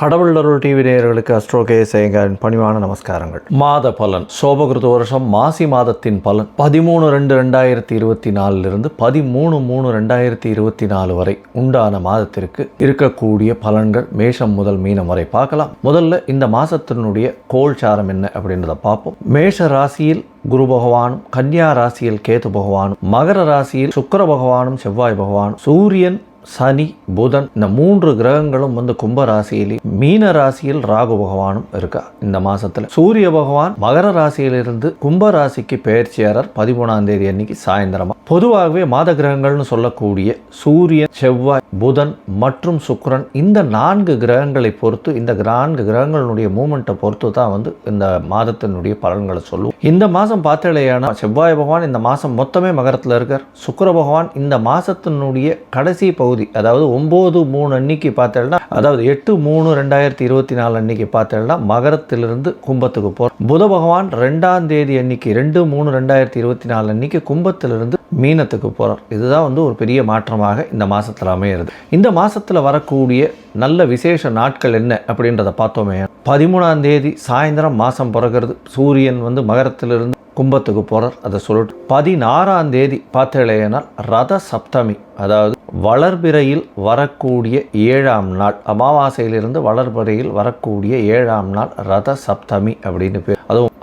கடவுளருள் TV நேயர்களுக்கு astro K சேகரின் பணிவான நமஸ்காரங்கள். மாத பலன் சோபகிருத வருஷம் மாசி மாதத்தின் பலன் பதிமூணு ரெண்டு ரெண்டாயிரத்தி இருபத்தி நாலுலேருந்து பதிமூணு மூணு ரெண்டாயிரத்தி இருபத்தி நாலு வரை உண்டான மாதத்திற்கு இருக்கக்கூடிய பலன்கள் மேஷம் முதல் மீனம் வரை பார்க்கலாம். முதல்ல இந்த மாதத்தினுடைய கோல்சாரம் என்ன அப்படின்றத பார்ப்போம். மேஷ ராசியில் குரு பகவானும் கன்னியா ராசியில் கேது பகவானும் மகர ராசியில் சுக்கர பகவானும் செவ்வாய் பகவானும் சூரியன் சனி புதன் இந்த மூன்று கிரகங்களும் வந்து கும்ப ராசியிலே மீன ராசியில் ராகு பகவானும் இருக்கா? இந்த மாசத்துல சூரிய பகவான் மகர ராசியிலிருந்து கும்ப ராசிக்கு பெயர்ச்சியாளர் பதிமூணாம் தேதி அன்னைக்கு சாயந்தரமா. பொதுவாகவே மாத கிரகங்கள்னு சொல்லக்கூடிய சூரியன் செவ்வாய் புதன் மற்றும் சுக்கரன் இந்த நான்கு கிரகங்களை பொறுத்து இந்த நான்கு கிரகங்களுடைய மூமெண்ட்டை பொறுத்து தான் வந்து இந்த மாதத்தினுடைய பலன்களை சொல்லுவோம். இந்த மாதம் பார்த்தலையான செவ்வாய் பகவான் இந்த மாதம் மொத்தமே மகரத்தில் இருக்கார். சுக்கிர பகவான் இந்த மாதத்தினுடைய கடைசி பகுதி அதாவது ஒம்பது மூணு அன்னைக்கு பார்த்தேன்னா அதாவது எட்டு மூணு ரெண்டாயிரத்தி இருபத்தி நாலு அன்னைக்கு பார்த்தேன்னா மகரத்திலிருந்து கும்பத்துக்கு போகிறார் புத பகவான் ரெண்டாம் தேதி அன்னைக்கு ரெண்டு மூணு ரெண்டாயிரத்தி இருபத்தி நாலு அன்னைக்கு கும்பத்திலிருந்து மீனத்துக்கு போகிறார் இதுதான் வந்து ஒரு பெரிய மாற்றமாக இந்த மாதத்தில் அமையிறது. இந்த மாதத்தில் வரக்கூடிய நல்ல விசேஷ நாட்கள் என்ன அப்படின்றத பார்த்தோமே. பதிமூணாம் தேதி சாயந்தரம் மாதம் பிறகுறது. சூரியன் வந்து மகரத்திலிருந்து கும்பத்துக்கு போகிறார் அதை சொல்லிட்டு பதினாறாம் தேதி பார்த்தேனால் ரத சப்தமி. அதாவது வளர்பிறையில் வரக்கூடிய ஏழாம் நாள் அமாவாசையிலிருந்து வளர்பிறையில் வரக்கூடிய ஏழாம் நாள் ரத சப்தமி அப்படின்னு பேர். அதுவும்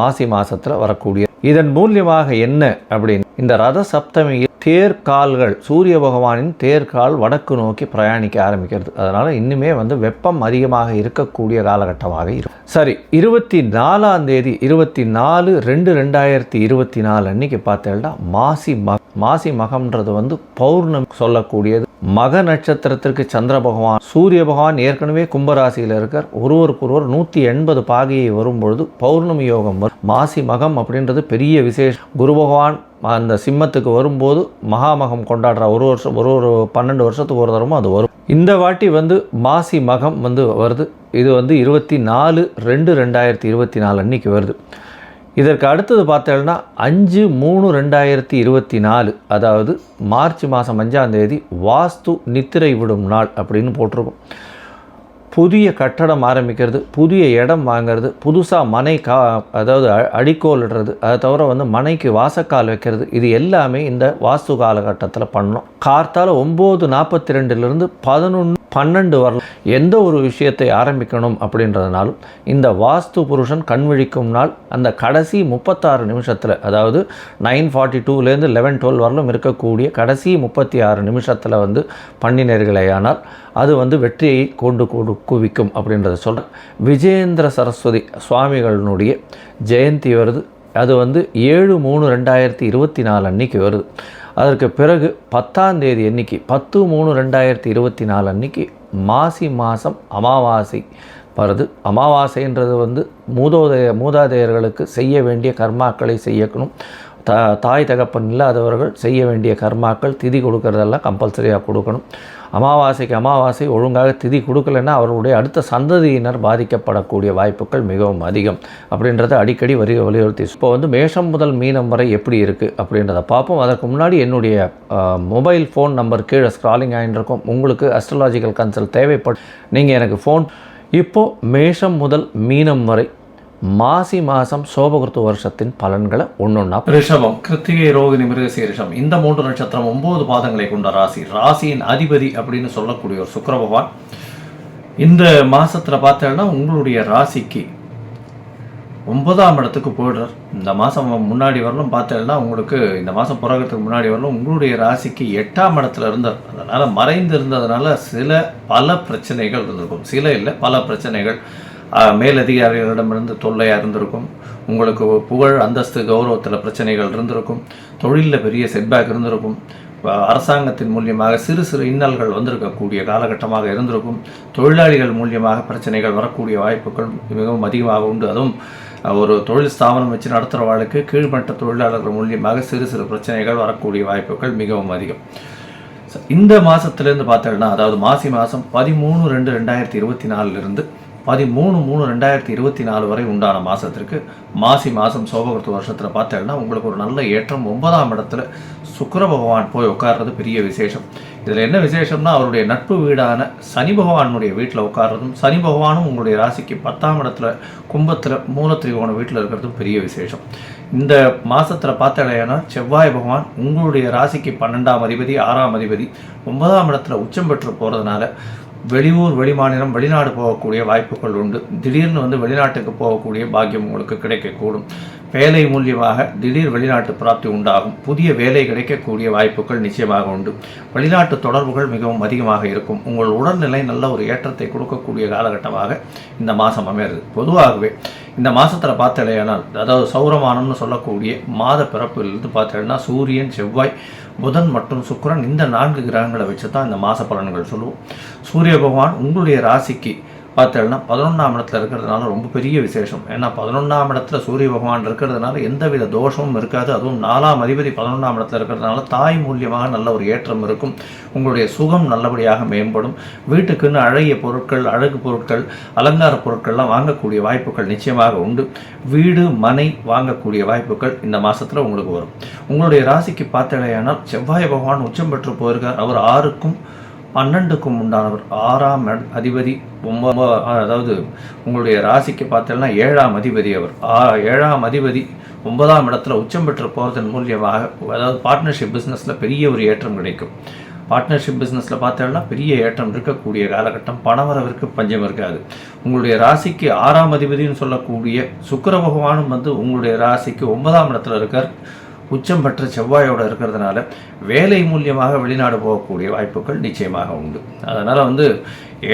மாசி மாசத்துல வரக்கூடிய. இதன் மூலியமாக என்ன அப்படின்னு இந்த ரத சப்தமியில் தேர்கால்கள் சூரிய பகவானின் தேர்கால் வடக்கு நோக்கி பிரயாணிக்க ஆரம்பிக்கிறது. அதனால இன்னுமே வந்து வெப்பம் அதிகமாக இருக்கக்கூடிய காலகட்டமாக இருக்கும். சரி இருபத்தி நாலாம் தேதி இருபத்தி நாலு ரெண்டு ரெண்டாயிரத்தி இருபத்தி நாலு அன்னைக்கு பார்த்தேன்னா மாசி மக மாசி மகம்ன்றது வந்து பௌர்ணமி சொல்லக்கூடியது. மக நட்சத்திரத்திற்கு சந்திர பகவான் சூரிய பகவான் ஏற்கனவே கும்பராசியில் இருக்கார். ஒருவருக்கு ஒருவர் நூற்றி எண்பது பாகையை வரும்பொழுது பௌர்ணமி யோகம் வரும். மாசி மகம் அப்படின்றது பெரிய விசேஷம். குரு பகவான் அந்த சிம்மத்துக்கு வரும்போது மகாமகம் கொண்டாடுற ஒரு வருஷம் ஒரு ஒரு பன்னெண்டு வருஷத்துக்கு ஒரு தரமும் அது வரும். இந்த வாட்டி வந்து மாசி மகம் வந்து வருது. இது வந்து இருபத்தி நாலு ரெண்டு ரெண்டாயிரத்தி இருபத்தி நாலு அன்னைக்கு வருது. இதற்கு அடுத்தது பார்த்தேன்னா அஞ்சு மூணு ரெண்டாயிரத்தி இருபத்தி நாலு அதாவது மார்ச் மாதம் அஞ்சாம் தேதி வாஸ்து நித்திரை விடும் நாள் அப்படின்னு போட்டிருக்கோம். புதிய கட்டடம் ஆரம்பிக்கிறது புதிய இடம் வாங்குறது புதுசாக மனை கா அதாவது அ- அடிக்கோல் இடுறது அதை தவிர வந்து மனைக்கு வாசக்கால் வைக்கிறது இது எல்லாமே இந்த வாஸ்து காலகட்டத்தில் பண்ணணும். கார்த்தால் ஒம்பது நாற்பத்தி ரெண்டுலேருந்து பதினொன்று பன்னெண்டு வரலாம் எந்த ஒரு விஷயத்தை ஆரம்பிக்கணும் அப்படின்றதுனாலும் இந்த வாஸ்து புருஷன் கண் விழிக்கும் நாள் அந்த கடைசி முப்பத்தாறு நிமிஷத்தில் அதாவது நைன் ஃபார்ட்டி டூலேருந்து லெவன் டுவெல் வரலும் இருக்கக்கூடிய கடைசி முப்பத்தி ஆறு நிமிஷத்தில் வந்து பண்ணினர்களேயானால் அது வந்து வெற்றியை கொண்டு கொடு குவிக்கும் அப்படின்றத சொல்கிறேன் விஜயேந்திர சரஸ்வதி சுவாமிகளினுடைய ஜெயந்தி வருது. அது வந்து ஏழு மூணு ரெண்டாயிரத்தி இருபத்தி நாலு அன்னைக்கு வருது. அதற்கு பிறகு பத்தாம் தேதி அன்னைக்கு பத்து மூணு ரெண்டாயிரத்தி இருபத்தி நாலு அன்னைக்கு மாசி மாதம் அமாவாசை. வருது அமாவாசைன்றது வந்து மூதோதய மூதாதையர்களுக்கு செய்ய வேண்டிய கர்மாக்களை செய்யக்கணும். தா தாய் தகப்பன் இல்லாதவர்கள் செய்ய வேண்டிய கர்மாக்கள் திதி கொடுக்கறதெல்லாம் கம்பல்சரியாக கொடுக்கணும். அமாவாசைக்கு அமாவாசை ஒழுங்காக திதி கொடுக்கலைன்னா அவர்களுடைய அடுத்த சந்ததியினர் பாதிக்கப்படக்கூடிய வாய்ப்புகள் மிகவும் அதிகம். அப்படின்றத அடிக்கடி வரி வலியுறுத்தி. இப்போ வந்து மேஷம் முதல் மீனம் வரை எப்படி இருக்குது அப்படின்றத பார்ப்போம். அதற்கு முன்னாடி என்னுடைய மொபைல் ஃபோன் நம்பர் கீழே ஸ்க்ராலிங் ஆகிட்டு உங்களுக்கு அஸ்ட்ராலாஜிக்கல் கன்சல்ட் தேவைப்படும் நீங்கள் எனக்கு ஃபோன் இப்போது மேஷம் முதல் மீனம் வரை மாசி மாதம் சோபகுருத்து வருஷத்தின் பலன்களை ஒன்றொன்னா ரிஷபம் கிருத்திகை ரோகிணி மிருகசீரிஷம் இந்த மூன்று நட்சத்திரம் ஒன்பது பாதங்களை கொண்ட ராசி. ராசியின் அதிபதி அப்படின்னு சொல்லக்கூடிய ஒரு சுக்கர பகவான். இந்த மாதத்தில் பார்த்தேன்னா உங்களுடைய ராசிக்கு ஒன்பதாம் இடத்துக்கு போயிடுறார். இந்த மாதம் முன்னாடி வரலும் பார்த்தேன்னா உங்களுக்கு இந்த மாதம் பிறகுறதுக்கு முன்னாடி வரலும் உங்களுடைய ராசிக்கு எட்டாம் இடத்துல இருந்தார். அதனால் மறைந்து இருந்ததுனால சில பல பிரச்சனைகள் இருந்திருக்கும். சில இல்லை பல பிரச்சனைகள். மேலதிகாரிகளிடமிருந்து தொல்லையாக இருந்திருக்கும் உங்களுக்கு புகழ் அந்தஸ்து கௌரவத்தில் பிரச்சனைகள் இருந்திருக்கும். தொழிலில் பெரிய செட்பேக் இருந்திருக்கும். அரசாங்கத்தின் மூலியமாக சிறு சிறு இன்னல்கள் வந்திருக்கக்கூடிய காலகட்டமாக இருந்திருக்கும். தொழிலாளிகள் மூலியமாக பிரச்சனைகள் வரக்கூடிய வாய்ப்புகள் மிகவும் அதிகமாக உண்டு. அதுவும் ஒரு தொழில் ஸ்தாபனம் வச்சு நடத்துகிறவாளுக்கு கீழ்மட்ட தொழிலாளர்கள் மூலியமாக சிறு சிறு பிரச்சனைகள் வரக்கூடிய வாய்ப்புகள் மிகவும் அதிகம். இந்த மாதத்துலேருந்து பார்த்தோம்னா அதாவது மாசி மாதம் பதிமூணு ரெண்டு ரெண்டாயிரத்தி இருபத்தி நாலுலேருந்து பதிமூணு மூணு ரெண்டாயிரத்தி இருபத்தி நாலு வரை உண்டான மாதத்திற்கு மாசி மாதம் சோபகிருத்த வருஷத்தில் பார்த்தேன்னா உங்களுக்கு ஒரு நல்ல ஏற்றம். ஒன்பதாம் இடத்துல சுக்கர பகவான் போய் உட்கார்றது பெரிய விசேஷம். இதில் என்ன விசேஷம்னா அவருடைய நட்பு வீடான சனி பகவானுடைய வீட்டில் உட்கார்றதும் சனி பகவானும் உங்களுடைய ராசிக்கு பத்தாம் இடத்துல கும்பத்தில் மூலத்திரிகோண வீட்டில் இருக்கிறதும் பெரிய விசேஷம். இந்த மாதத்தில் பார்த்தடையானா செவ்வாய் பகவான் உங்களுடைய ராசிக்கு பன்னெண்டாம் அதிபதி ஆறாம் அதிபதி ஒன்பதாம் இடத்துல உச்சம் பெற்று போகிறதுனால வெளியூர் வெளிமாநிலம் வெளிநாடு போகக்கூடிய வாய்ப்புகள் உண்டு. திடீர்னு வந்து வெளிநாட்டுக்கு போகக்கூடிய பாக்கியம் உங்களுக்கு கிடைக்கக்கூடும். வேலை மூலியமாக திடீர் வெளிநாட்டு பிராப்தி உண்டாகும். புதிய வேலை கிடைக்கக்கூடிய வாய்ப்புகள் நிச்சயமாக உண்டு. வெளிநாட்டு தொடர்புகள் மிகவும் அதிகமாக இருக்கும். உங்கள் உடல்நிலை நல்ல ஒரு ஏற்றத்தை கொடுக்கக்கூடிய காலகட்டமாக இந்த மாதம் அமையிறது பொதுவாகவே இந்த மாதத்தில் பார்த்தலையானால் அதாவது சௌரமானம்னு சொல்லக்கூடிய மாத பிறப்பிலிருந்து பார்த்தீங்கன்னா சூரியன் செவ்வாய் புதன் மற்றும் சுக்கரன் இந்த நான்கு கிரகங்களை வச்சு தான் இந்த மாத பலன்கள் சொல்லுவோம். சூரிய பகவான் உங்களுடைய ராசிக்கு பார்த்தேன்னா பதினொன்றாம் இடத்துல இருக்கிறதுனால ரொம்ப பெரிய விசேஷம். ஏன்னா பதினொன்றாம் இடத்துல சூரிய பகவான் இருக்கிறதுனால எந்தவித தோஷமும் இருக்காது. அதுவும் நாலாம் அதிபதி பதினொன்றாம் இடத்துல இருக்கிறதுனால தாய் மூலியமாக நல்ல ஒரு ஏற்றம் இருக்கும். உங்களுடைய சுகம் நல்லபடியாக மேம்படும். வீட்டுக்குன்னு அழகிய பொருட்கள் அழகு பொருட்கள் அலங்கார பொருட்கள்லாம் வாங்கக்கூடிய வாய்ப்புகள் நிச்சயமாக உண்டு. வீடு மனை வாங்கக்கூடிய வாய்ப்புகள் இந்த மாதத்தில் உங்களுக்கு வரும். உங்களுடைய ராசிக்கு பார்த்தடையானால் செவ்வாய் பகவான் உச்சம் பெற்று போயிருக்கார். அவர் ஆறுக்கும் பன்னெண்டுக்கும் உண்டானவர். ஆறாம் அதிபதி ஒன்பது அதாவது உங்களுடைய ராசிக்கு பார்த்தோம்னா ஏழாம் அதிபதி அவர். ஆ ஏழாம் அதிபதி ஒன்பதாம் இடத்துல உச்சம் பெற்று போகிறதன் மூலியமாக அதாவது பார்ட்னர்ஷிப் பிஸ்னஸில் பெரிய ஒரு ஏற்றம் கிடைக்கும். பார்ட்னர்ஷிப் பிஸ்னஸில் பார்த்தோம்னா பெரிய ஏற்றம் இருக்கக்கூடிய காலகட்டம். பணவரவிற்கு பஞ்சம் இருக்காது. உங்களுடைய ராசிக்கு ஆறாம் அதிபதினு சொல்லக்கூடிய சுக்கிர பகவானும் வந்து உங்களுடைய ராசிக்கு ஒன்பதாம் இடத்துல இருக்கார். உச்சம் பெற்ற செவ்வாயோட இருக்கிறதுனால வேலை மூலியமாக வெளிநாடு போகக்கூடிய வாய்ப்புகள் நிச்சயமாக உண்டு. அதனால் வந்து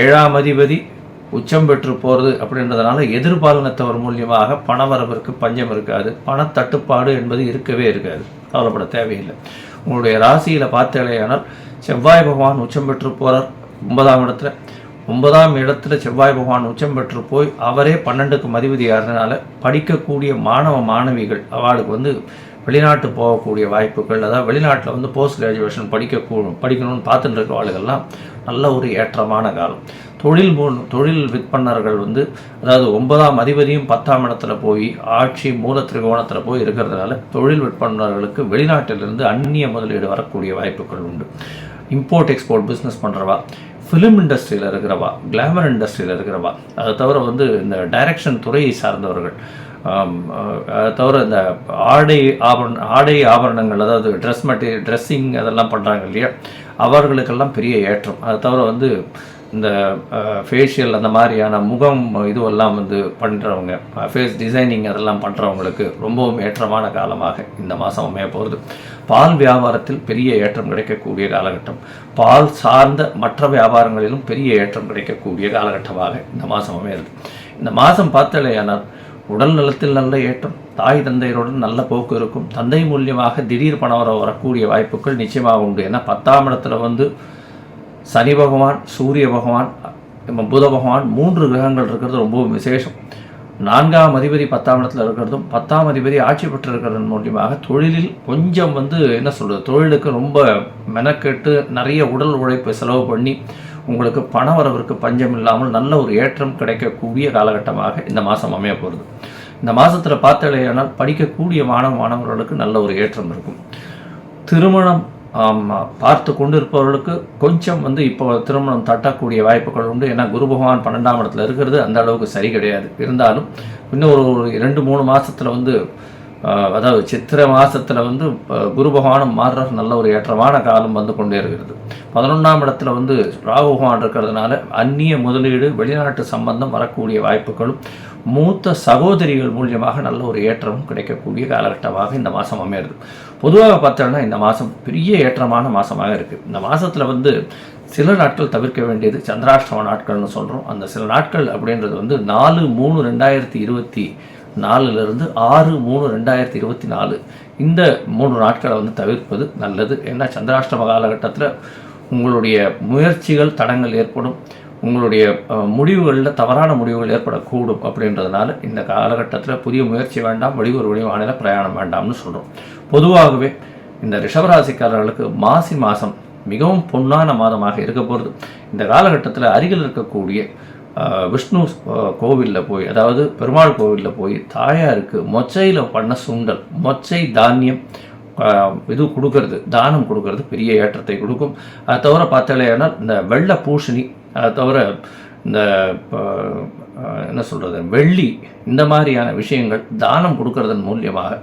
ஏழாம் அதிபதி உச்சம் பெற்று போகிறது அப்படின்றதுனால எதிர்பாலினத்தவர் மூலியமாக பணவரவிற்கு பஞ்சம் இருக்காது பணத்தட்டுப்பாடு என்பது இருக்கவே இருக்காது கவலைப்பட தேவையில்லை. உங்களுடைய ராசியில் பார்த்தேலையானால் செவ்வாய் பகவான் உச்சம் பெற்று போகிறார் ஒன்பதாம் இடத்துல. ஒன்பதாம் இடத்துல செவ்வாய் பகவான் உச்சம் பெற்று போய் அவரே பன்னெண்டுக்கு மதிபதியாகிறதுனால படிக்கக்கூடிய மாணவ மாணவிகள் அவளுக்கு வந்து வெளிநாட்டு போகக்கூடிய வாய்ப்புகள் அதாவது வெளிநாட்டில் வந்து போஸ்ட் கிராஜுவேஷன் படிக்கக்கூடும் படிக்கணும்னு பார்த்துட்டு இருக்கிற ஆளுகள்லாம் நல்ல ஒரு ஏற்றமான காலம். தொழில் மூ- தொழில் விற்பனர்கள் வந்து அதாவது ஒன்பதாம் அதிபதியும் பத்தாம் இடத்துல போய் ஆட்சி மூல திரிகோணத்தில் போய் இருக்கிறதுனால தொழில் விற்பனர்களுக்கு வெளிநாட்டிலிருந்து அந்நிய முதலீடு வரக்கூடிய வாய்ப்புகள் உண்டு. இம்போர்ட் எக்ஸ்போர்ட் பிஸ்னஸ் பண்ணுறவா ஃபிலிம் இண்டஸ்ட்ரியில் இருக்கிறவா கிளாமர் இண்டஸ்ட்ரியில் இருக்கிறவா அதை தவிர வந்து இந்த டைரக்ஷன் துறையை சார்ந்தவர்கள் தவிர இந்த ஆடை ஆபரண ஆடை ஆபரணங்கள் அதாவது ட்ரெஸ் மெட்டீரியல் ட்ரெஸ்ஸிங் அதெல்லாம் பண்ணுறாங்க இல்லையா? அவர்களுக்கெல்லாம் பெரிய ஏற்றம். அதை தவிர வந்து இந்த ஃபேஷியல் அந்த மாதிரியான முகம் இதுவெல்லாம் வந்து பண்ணுறவங்க ஃபேஸ் டிசைனிங் அதெல்லாம் பண்ணுறவங்களுக்கு ரொம்பவும் ஏற்றமான காலமாக இந்த மாதம் அமைய போகிறது பால் வியாபாரத்தில் பெரிய ஏற்றம் கிடைக்கக்கூடிய காலகட்டம். பால் சார்ந்த மற்ற வியாபாரங்களிலும் பெரிய ஏற்றம் கிடைக்கக்கூடிய காலகட்டமாக இந்த மாதம் அமையிறது இந்த மாதம் பார்த்தலையானால் உடல் நலத்தில் நல்ல ஏற்றம் தாய் தந்தையருடன் நல்ல போக்கு இருக்கும். தந்தை மூலியமாக திடீர் பணவரம் வரக்கூடிய வாய்ப்புகள் நிச்சயமாக உண்டு. ஏன்னா பத்தாம் இடத்துல வந்து சனி பகவான் சூரிய பகவான் புத பகவான் மூன்று கிரகங்கள் இருக்கிறது ரொம்பவும் விசேஷம். நான்காம் அதிபதி பத்தாம் இடத்துல இருக்கிறதும் பத்தாம் அதிபதி ஆட்சி பெற்று இருக்கிறதன் மூலியமாக தொழிலில் கொஞ்சம் வந்து என்ன சொல்கிறது தொழிலுக்கு ரொம்ப மெனக்கெட்டு நிறைய உடல் உழைப்பு செலவு பண்ணி உங்களுக்கு பண வரவிற்கு பஞ்சம் இல்லாமல் நல்ல ஒரு ஏற்றம் கிடைக்கக்கூடிய காலகட்டமாக இந்த மாதம் அமைய போகிறது இந்த மாதத்தில் பார்த்தலையானால் படிக்கக்கூடிய மாணவ மாணவர்களுக்கு நல்ல ஒரு ஏற்றம் இருக்கும். திருமணம் பார்த்து கொண்டிருப்பவர்களுக்கு கொஞ்சம் வந்து இப்போ திருமணம் தட்டக்கூடிய வாய்ப்புகள் உண்டு. ஏன்னா குரு பகவான் பன்னெண்டாம் இடத்துல இருக்கிறது அந்த அளவுக்கு சரி கிடையாது. இருந்தாலும் இன்னும் ஒரு ஒரு ரெண்டு மூணு மாதத்தில் வந்து அதாவது சித்திரை மாதத்தில் வந்து குரு பகவானும் மாறுற நல்ல ஒரு ஏற்றமான காலம் வந்து கொண்டே இருக்கிறது. பதினொன்றாம் இடத்துல வந்து ராகு பகவான் இருக்கிறதுனால அந்நிய முதலீடு வெளிநாட்டு சம்பந்தம் வரக்கூடிய வாய்ப்புகளும் மூத்த சகோதரிகள் மூலியமாக நல்ல ஒரு ஏற்றமும் கிடைக்கக்கூடிய காலகட்டமாக இந்த மாதம் அமையிறது. பொதுவாக பார்த்தோம்னா இந்த மாதம் பெரிய ஏற்றமான மாதமாக இருக்குது இந்த மாதத்தில் வந்து சில நாட்கள் தவிர்க்க வேண்டியது சந்திராஷ்டம நாட்கள்னு சொல்கிறோம் அந்த சில நாட்கள் அப்படின்றது வந்து நாலு மூணு ரெண்டாயிரத்தி இருபத்தி நாலுலேருந்து ஆறு மூணு ரெண்டாயிரத்தி இருபத்தி நாலு. இந்த மூணு நாட்களை வந்து தவிர்ப்பது நல்லது. ஏன்னா சந்திராஷ்டம காலகட்டத்தில் உங்களுடைய முயற்சிகள் தடங்கள் ஏற்படும். உங்களுடைய முடிவுகளில் தவறான முடிவுகள் ஏற்படக்கூடும் அப்படின்றதுனால இந்த காலகட்டத்தில் புதிய முயற்சி வேண்டாம் வெளியூர் வெளிமாநில பிரயாணம் வேண்டாம்னு சொல்கிறோம் பொதுவாகவே இந்த ரிஷபராசிக்காரர்களுக்கு மாசி மாதம் மிகவும் பொன்னான மாதமாக இருக்க போகிறது இந்த காலகட்டத்தில் அருகில் இருக்கக்கூடிய விஷ்ணு கோவிலில் போய் அதாவது பெருமாள் கோவிலில் போய் தாயாருக்கு மொச்சையில் பண்ண சுண்டல் மொச்சை தானியம் இது கொடுக்கறது தானம் கொடுக்கறது பெரிய ஏற்றத்தை கொடுக்கும். அதை தவிர பார்த்தாலேனா இந்த வெள்ளை பூசணி அதை தவிர இந்த என்ன சொல்கிறது வெள்ளி இந்த மாதிரியான விஷயங்கள் தானம் கொடுக்கறதன் மூலியமாக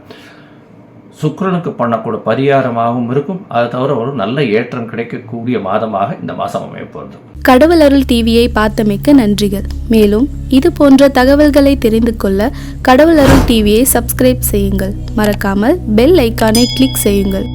சுக்கரனுக்கு பண்ணக்கூட பரிகாரமாகவும் இருக்கும். அதை தவிர ஒரு நல்ல ஏற்றம் கிடைக்கக்கூடிய மாதமாக இந்த மாதம் அமையப்போகிறது கடவுள் அருள் டிவியை பார்த்தமைக்க நன்றிகள். மேலும் இது போன்ற தகவல்களை தெரிந்து கொள்ள கடவுள் அருள் டிவியை சப்ஸ்கிரைப் செய்யுங்கள். மறக்காமல் பெல் ஐக்கானை கிளிக் செய்யுங்கள்.